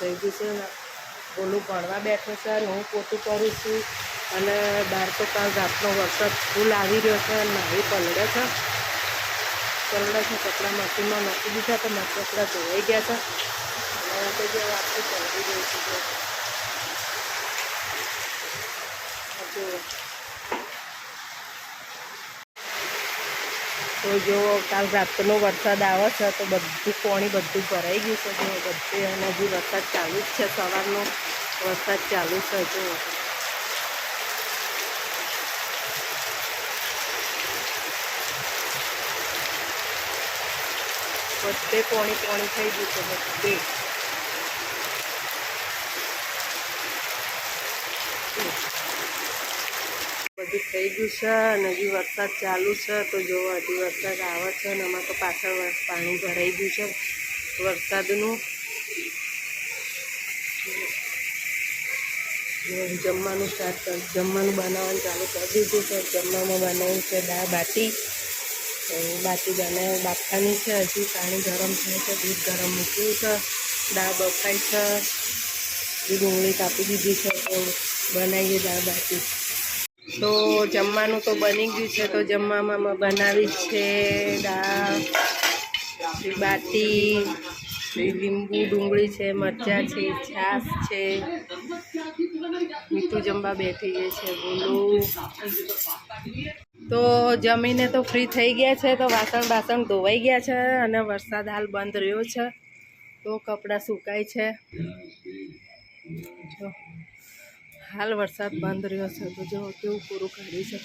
થઈ ગયું છે. ને બોલું ભણવા બેઠો છે અને હું પોતું કરું છું. અને બહાર તો કાલ રાતનો વરસાદ ફૂલ આવી રહ્યો છે અને મારી પલડે છે. પલડે છે, કપડાં મશીનમાં નાખી દીધા તો મારા કપડાં ધોવાઈ ગયા છે. અને આપણે જો આખી પલળી ગઈ છું જો. તો જો કાલ રાતનો વરસાદ આવે છે, તો બધું પાણી બધું ભરાઈ ગયું છે, જો બધે અને હજી વરસાદ ચાલુ જ છે, સવારનો વરસાદ ચાલુ છે, જો. બધે પાણી પાણી થઈ ગયું છે, બધે. બધું થઈ ગયું છે અને હજી વરસાદ ચાલુ છે તો જો હજી વરસાદ આવે છે અને આમાં તો પાછળ પાણી ભરાઈ ગયું છે વરસાદનું. જમવાનું સ્ટાર્ટ કર જમવાનું બનાવવાનું ચાલુ કરી દીધું છે. જમવામાં બનાવ્યું છે દાળ બાટી. બાટી બનાવી બાફવાની છે. હજી પાણી ગરમ થાય છે. દૂધ ગરમ મૂક્યું છે. દાળ બફાઈ છે. હજી ડુંગળી કાપી દીધી છે. તો બનાવીએ દાળ બાટી. તો જમવાનું તો બની ગયું છે, તો જમવામાં બનાવી છે દાળ બાટી લીંબુ, ડુંગળી છે, મરચાં છે છાસ છે. મીઠું જમવા બેઠી ગઈ છે, બોલું. તો જમીને તો ફ્રી થઈ ગયા છે, તો વાસણ બાસણ ધોવાઈ ગયા છે અને વરસાદ હાલ બંધ રહ્યો છે. તો કપડાં સુકાય છે. જો. હાલ વરસાદ બંધ રહ્યો છે તો જો કેવું પૂરું કાઢ્યું છે